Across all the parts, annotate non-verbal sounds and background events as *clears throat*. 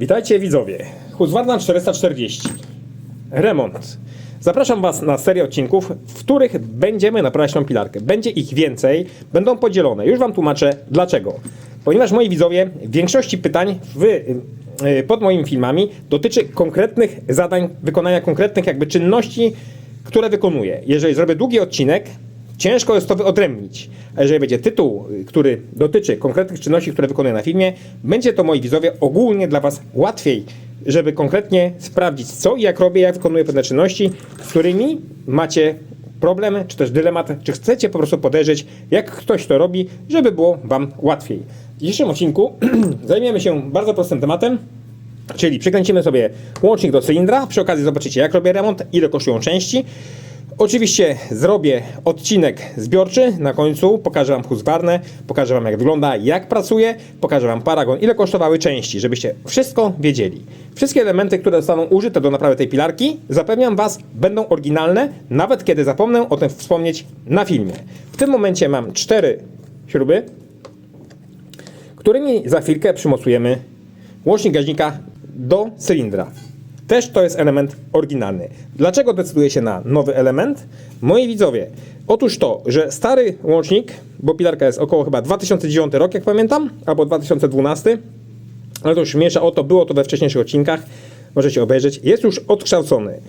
Witajcie widzowie. Husqvarna 440. Remont. Zapraszam Was na serię odcinków, w których będziemy naprawiać tą pilarkę. Będzie ich więcej, będą podzielone. Już Wam tłumaczę dlaczego. Ponieważ moi widzowie, w większości pytań w, y, pod moimi filmami dotyczy konkretnych zadań, wykonania konkretnych jakby czynności, które wykonuję. Jeżeli zrobię długi odcinek, Ciężko jest to wyodrębnić. Jeżeli będzie tytuł, który dotyczy konkretnych czynności, które wykonuję na filmie, będzie to, moi widzowie, ogólnie dla Was łatwiej, żeby konkretnie sprawdzić, co i jak robię, jak wykonuję pewne czynności, z którymi macie problem, czy też dylemat, czy chcecie po prostu podejrzeć, jak ktoś to robi, żeby było Wam łatwiej. W dzisiejszym odcinku *clears throat* zajmiemy się bardzo prostym tematem, Czyli przykręcimy sobie łącznik do cylindra, przy okazji zobaczycie jak robię remont, ile kosztują części. Oczywiście zrobię odcinek zbiorczy, na końcu pokażę Wam Husqvarnę, pokażę Wam jak wygląda, jak pracuje, pokażę Wam Paragon, ile kosztowały części, żebyście wszystko wiedzieli. Wszystkie elementy, które zostaną użyte do naprawy tej pilarki, zapewniam Was, będą oryginalne, nawet kiedy zapomnę o tym wspomnieć na filmie. W tym momencie mam cztery śruby, którymi za chwilkę przymocujemy łącznik gaźnika do cylindra. Też to jest element oryginalny. Dlaczego decyduję się na nowy element? Moi widzowie, otóż to, że stary łącznik, bo pilarka jest około chyba 2009 rok, jak pamiętam, albo 2012, ale to już mniejsza o to, było to we wcześniejszych odcinkach, możecie obejrzeć, jest już odkształcony.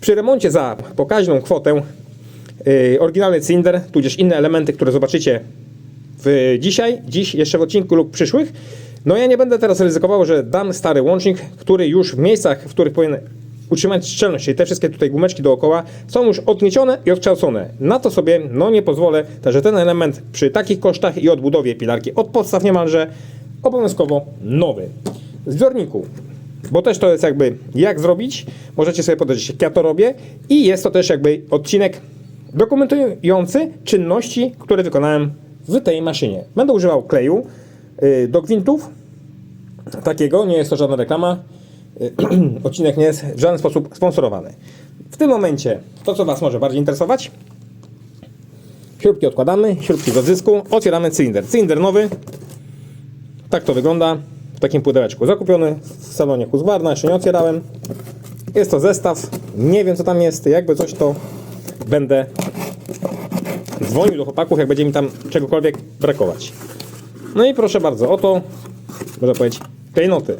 Przy remoncie za pokaźną kwotę yy, oryginalny cylinder, tudzież inne elementy, które zobaczycie w dzisiaj, dziś jeszcze w odcinku lub przyszłych. No ja nie będę teraz ryzykował, że dam stary łącznik, który już w miejscach, w których powinien utrzymać szczelność, czyli te wszystkie tutaj gumeczki dookoła, są już odgniecione i odkształcone. Na to sobie no nie pozwolę, także ten element przy takich kosztach i odbudowie pilarki od podstaw niemalże obowiązkowo nowy. Zbiorniku bo też to jest jakby jak zrobić, możecie sobie podejrzeć jak ja to robię i jest to też jakby odcinek dokumentujący czynności, które wykonałem w tej maszynie. Będę używał kleju do gwintów, takiego, nie jest to żadna reklama, Y, *clears throat* odcinek nie jest w żaden sposób sponsorowany. W tym momencie to, co Was może bardziej interesować, śrubki odkładamy, śrubki do dysku, otwieramy cylinder. Cylinder nowy, tak to wygląda, w takim pudełeczku. Zakupiony w salonie Husqvarna, jeszcze nie otwierałem. Jest to zestaw, nie wiem co tam jest, jakby coś to będę dzwonił do chłopaków, jak będzie mi tam czegokolwiek brakować. No i proszę bardzo, oto, można powiedzieć, klejnoty.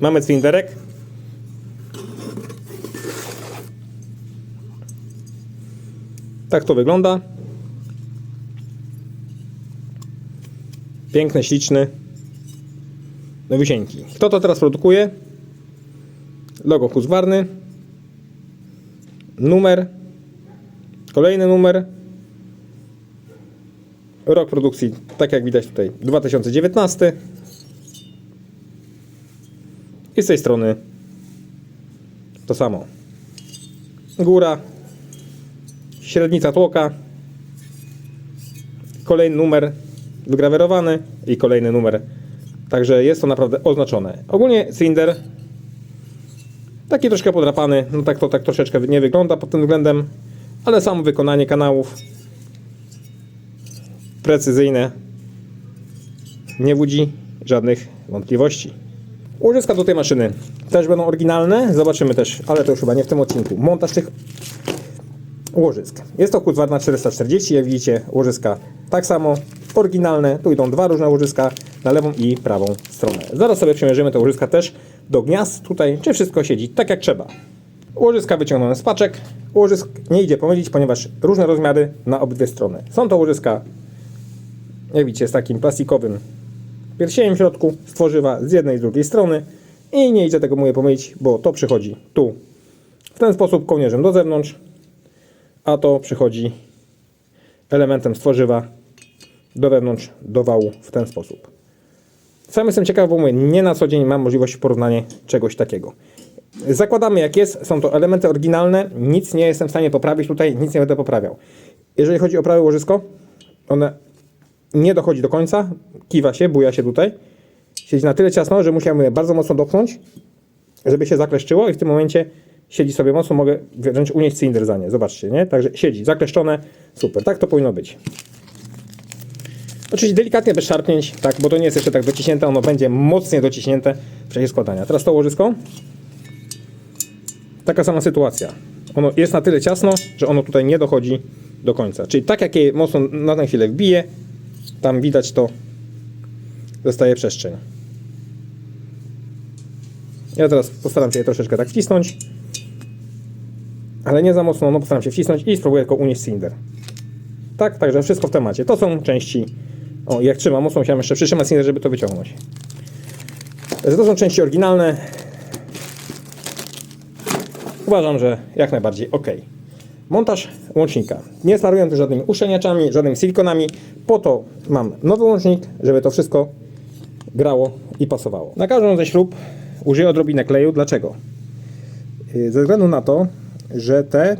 Mamy cylinderek. Tak to wygląda. Piękny, śliczny. Nowisieńki. Kto to teraz produkuje? Logo Husqvarny. Numer. Kolejny numer. Rok produkcji, tak jak widać tutaj, 2019. I z tej strony to samo. Góra, średnica tłoka, kolejny numer wygrawerowany i kolejny numer. Także jest to naprawdę oznaczone. Ogólnie cylinder taki troszkę podrapany, no tak to tak troszeczkę nie wygląda pod tym względem, ale samo wykonanie kanałów precyzyjne nie budzi żadnych wątpliwości. Łożyska do tej maszyny też będą oryginalne. Zobaczymy też, ale to już chyba nie w tym odcinku. Montaż tych łożysk. Jest to Husqvarna 440. Jak widzicie, łożyska tak samo oryginalne. Tu idą dwa różne łożyska na lewą i prawą stronę. Zaraz sobie przymierzymy te łożyska też do gniazd tutaj, czy wszystko siedzi tak jak trzeba. Łożyska wyciągnione z paczek. Łożysk nie idzie pomylić, ponieważ różne rozmiary na obydwie strony. Są to łożyska, jak widzicie, z takim plastikowym pierścieniem w środku z tworzywa z jednej i z drugiej strony i nie idzie tego mówię pomylić, bo to przychodzi tu w ten sposób kołnierzem do zewnątrz, a to przychodzi elementem z tworzywa do wewnątrz, do wału w ten sposób. Sam jestem ciekaw, bo mówię, nie na co dzień mam możliwość porównania czegoś takiego. Zakładamy jak jest, są to elementy oryginalne, nic nie jestem w stanie poprawić tutaj, nic nie będę poprawiał. Jeżeli chodzi o prawe łożysko, one nie dochodzi do końca, kiwa się, buja się tutaj. Siedzi na tyle ciasno, że musiałem je bardzo mocno dopchnąć, żeby się zakleszczyło i w tym momencie siedzi sobie mocno, mogę wręcz unieść cylinder za nie. Zobaczcie, nie? Także siedzi, zakleszczone, super, tak to powinno być. Oczywiście delikatnie bez szarpnięć, tak, bo to nie jest jeszcze tak dociśnięte, ono będzie mocniej dociśnięte w czasie składania. Teraz to łożysko. Taka sama sytuacja. Ono jest na tyle ciasno, że ono tutaj nie dochodzi do końca. Czyli tak jak je mocno na tę chwilę wbije, tam widać to zostaje przestrzeń. Ja teraz postaram się je troszeczkę tak wcisnąć, ale nie za mocno, no postaram się wcisnąć i spróbuję tylko unieść cylinder. Tak, także wszystko w temacie. To są części, o jak trzymam mocno, musiałem jeszcze przytrzymać cylinder, żeby to wyciągnąć. To są części oryginalne. Uważam, że jak najbardziej ok. Montaż łącznika. Nie smaruję tu żadnymi uszczelniaczami, żadnymi silikonami. Po to mam nowy łącznik, żeby to wszystko grało i pasowało. Na każdą ze śrub użyję odrobinę kleju. Dlaczego? Yy, Ze względu na to, że te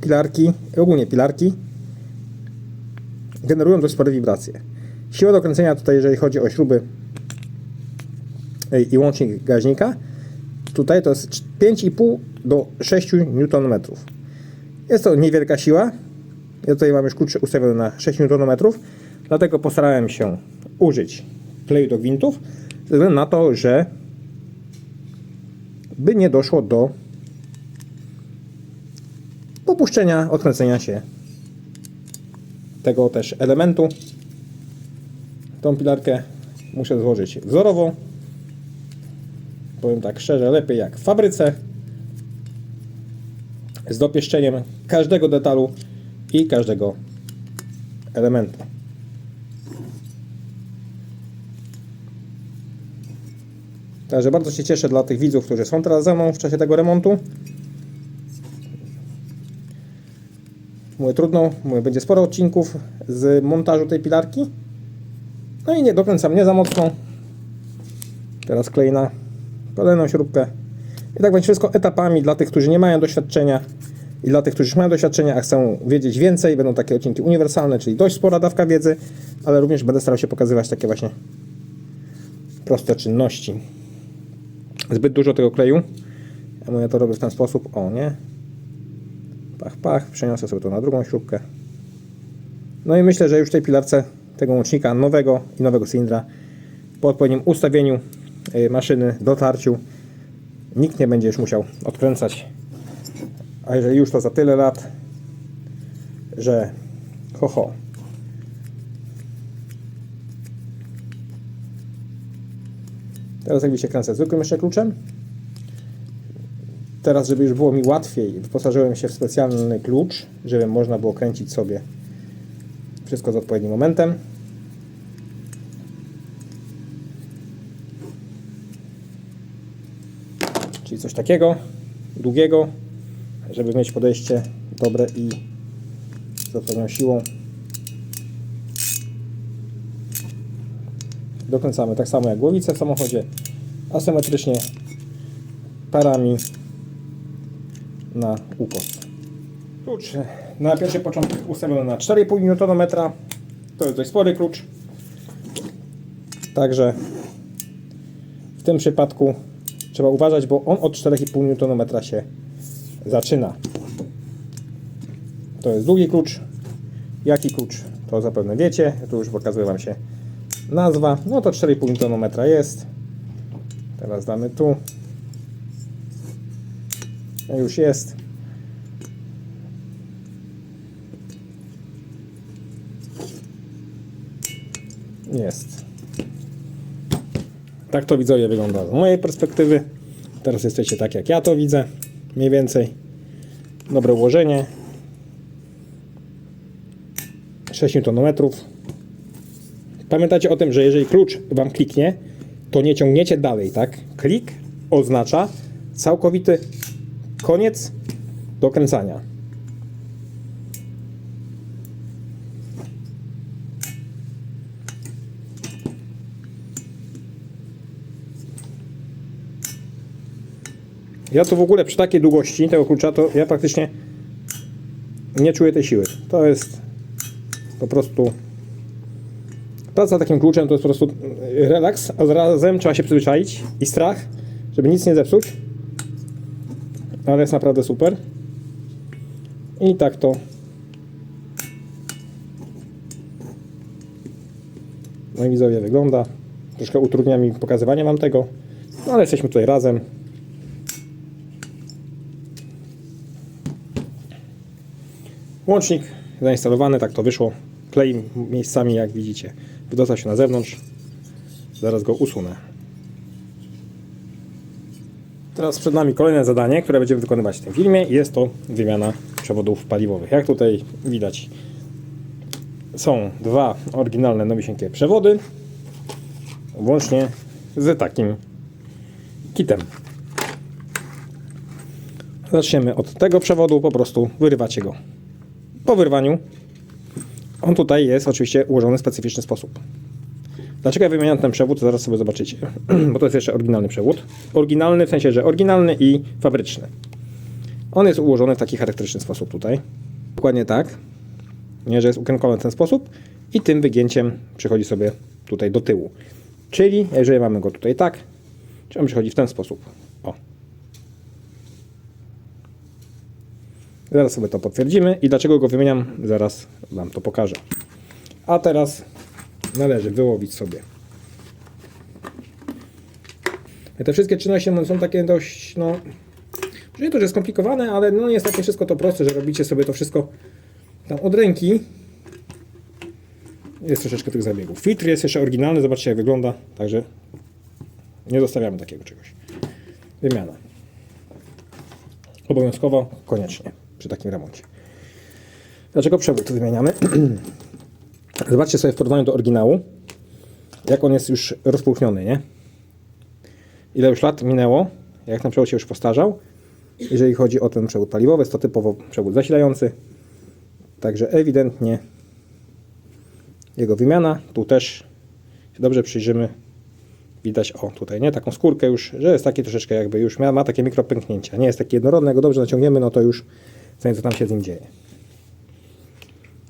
pilarki, ogólnie pilarki, generują dość spore wibracje. Siła do kręcenia tutaj, jeżeli chodzi o śruby yy, i łącznik gaźnika, tutaj to jest 5,5 do 6 Nm. Jest to niewielka siła. Ja tutaj mam już klucze ustawione na 6 Nm, dlatego postarałem się użyć kleju do gwintów, ze względu na to, że by nie doszło do popuszczenia, odkręcenia się tego też elementu. Tą pilarkę muszę złożyć wzorowo. Powiem tak szczerze, lepiej jak w fabryce. Z dopieszczeniem każdego detalu i każdego elementu. Także bardzo się cieszę dla tych widzów, którzy są teraz ze mną w czasie tego remontu. Mówię trudno, mówię, będzie sporo odcinków z montażu tej pilarki. No i nie dokręcam nie za mocno. Teraz klej na kolejną śrubkę. I tak będzie wszystko etapami dla tych, którzy nie mają doświadczenia i dla tych, którzy już mają doświadczenia, a chcą wiedzieć więcej. Będą takie odcinki uniwersalne, czyli dość spora dawka wiedzy, ale również będę starał się pokazywać takie właśnie proste czynności. Zbyt dużo tego kleju. Ja to robię w ten sposób. O, nie? Pach, pach. Przeniosę sobie to na drugą śrubkę. No i myślę, że już w tej pilarce tego łącznika nowego i nowego cylindra po odpowiednim ustawieniu y, maszyny, dotarciu nikt nie będzie już musiał odkręcać. A jeżeli już to za tyle lat, że ho ho. Teraz jak widzicie kręcę zwykłym jeszcze kluczem. Teraz, żeby już było mi łatwiej, wyposażyłem się w specjalny klucz, żeby można było kręcić sobie wszystko z odpowiednim momentem. Czyli coś takiego, długiego, żeby mieć podejście dobre i z odpowiednią siłą. Dokręcamy tak samo jak głowicę w samochodzie, asymetrycznie parami na ukos. Klucz na pierwszy początek ustawiony na 4,5 Nm. To jest dość spory klucz. Także w tym przypadku trzeba uważać, bo on od 4,5 Nm się zaczyna. To jest długi klucz. Jaki klucz? To zapewne wiecie. Tu już pokazuje Wam się nazwa. No to 4,5 Nm jest. Teraz damy tu. Już jest. Jest. Tak to widzowie wygląda z mojej perspektywy. Teraz jesteście tak jak ja to widzę. Mniej więcej. Dobre ułożenie. 6 Nm. Pamiętajcie o tym, że jeżeli klucz Wam kliknie, to nie ciągniecie dalej, tak? Klik oznacza całkowity koniec dokręcania. Ja to w ogóle przy takiej długości tego klucza, to ja praktycznie nie czuję tej siły. To jest po prostu praca takim kluczem to jest po prostu relaks, a zarazem trzeba się przyzwyczaić i strach, żeby nic nie zepsuć. Ale jest naprawdę super. I tak to moi widzowie, wygląda. Troszkę utrudnia mi pokazywanie Wam tego, no ale jesteśmy tutaj razem. Łącznik zainstalowany, tak to wyszło. Klei miejscami, jak widzicie, wydostał się na zewnątrz. Zaraz go usunę. Teraz przed nami kolejne zadanie, które będziemy wykonywać w tym filmie. Jest to wymiana przewodów paliwowych. Jak tutaj widać, są dwa oryginalne, nowisieńkie przewody, włącznie z takim kitem. Zaczniemy od tego przewodu, po prostu wyrywacie go. Po wyrwaniu on tutaj jest oczywiście ułożony w specyficzny sposób. Dlaczego ja wymieniam ten przewód, zaraz sobie zobaczycie. *clears throat* Bo to jest jeszcze oryginalny przewód. Oryginalny w sensie, że oryginalny i fabryczny. On jest ułożony w taki charakterystyczny sposób tutaj. Dokładnie tak. Nie, że jest ukierunkowany w ten sposób i tym wygięciem przychodzi sobie tutaj do tyłu. Czyli jeżeli mamy go tutaj tak, czy on przychodzi w ten sposób. O. Zaraz sobie to potwierdzimy i dlaczego go wymieniam, zaraz Wam to pokażę. A teraz należy wyłowić sobie. Te wszystkie czynności no, są takie dość, no, nie to, że skomplikowane, ale no jest takie wszystko to proste, że robicie sobie to wszystko tam od ręki. Jest troszeczkę tych zabiegów. Filtr jest jeszcze oryginalny, zobaczcie jak wygląda, także nie zostawiamy takiego czegoś. Wymiana. Obowiązkowo, koniecznie przy takim remoncie. Dlaczego przewód wymieniamy? *clears throat* Zobaczcie sobie w porównaniu do oryginału, jak on jest już rozpłuchniony, nie? Ile już lat minęło, jak ten przewód się już postarzał. Jeżeli chodzi o ten przewód paliwowy, jest to typowo przewód zasilający. Także ewidentnie jego wymiana. Tu też się dobrze przyjrzymy. Widać, o tutaj, nie? Taką skórkę już, że jest taki troszeczkę jakby już ma, ma takie mikropęknięcia. Nie jest taki jednorodny, jak go dobrze naciągniemy, no to już co co tam się z nim dzieje.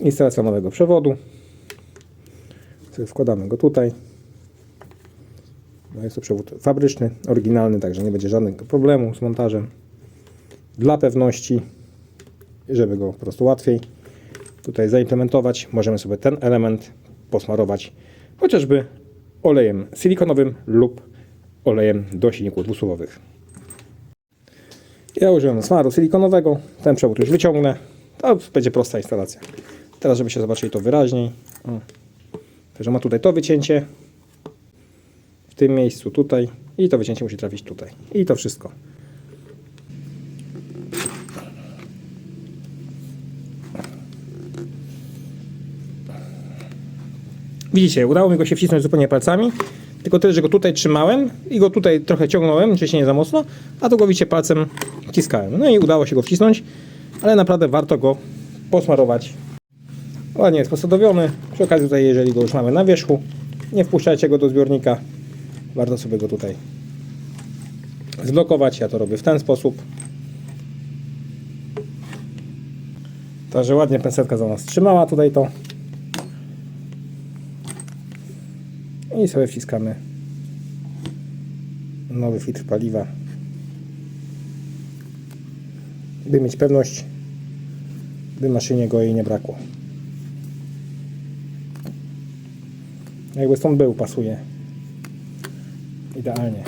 Instalacja nowego przewodu. Sobie wkładamy go tutaj. No jest to przewód fabryczny, oryginalny, także nie będzie żadnego problemu z montażem. Dla pewności, żeby go po prostu łatwiej tutaj zaimplementować, możemy sobie ten element posmarować chociażby olejem silikonowym lub olejem do silników dwusuwowych. Ja użyłem smaru silikonowego, ten przewód już wyciągnę, to będzie prosta instalacja. Teraz, żebyście zobaczyli to wyraźniej. O. Także ma tutaj to wycięcie w tym miejscu tutaj i to wycięcie musi trafić tutaj. I to wszystko. Widzicie, udało mi go się wcisnąć zupełnie palcami. Tylko tyle, że go tutaj trzymałem i go tutaj trochę ciągnąłem, oczywiście nie za mocno, a tu go widzicie palcem wciskałem. No i udało się go wcisnąć, ale naprawdę warto go posmarować. Ładnie jest posadowiony. Przy okazji tutaj, jeżeli go już mamy na wierzchu, nie wpuszczajcie go do zbiornika. Warto sobie go tutaj zblokować. Ja to robię w ten sposób. Także ładnie pensetka za nas trzymała tutaj to. I sobie wciskamy nowy filtr paliwa. By mieć pewność, by maszynie go jej nie brakło. Jakby stąd był, pasuje. Idealnie.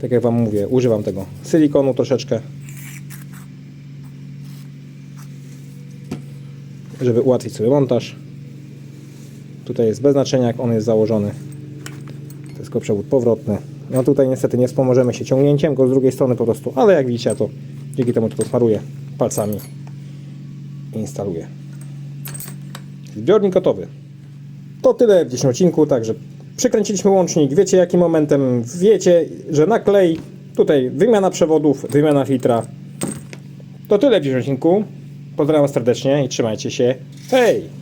Tak jak Wam mówię, używam tego silikonu troszeczkę, żeby ułatwić sobie montaż. Tutaj jest bez znaczenia, jak on jest założony. To jest tylko przewód powrotny. No tutaj niestety nie wspomożemy się ciągnięciem go z drugiej strony po prostu, ale jak widzicie, ja to dzięki temu tylko smaruję palcami i instaluję. Zbiornik gotowy. To tyle w dzisiejszym odcinku, także przykręciliśmy łącznik, wiecie jakim momentem, wiecie, że na klej, tutaj wymiana przewodów, wymiana filtra. To tyle w dzisiejszym. Pozdrawiam serdecznie i trzymajcie się. Hej!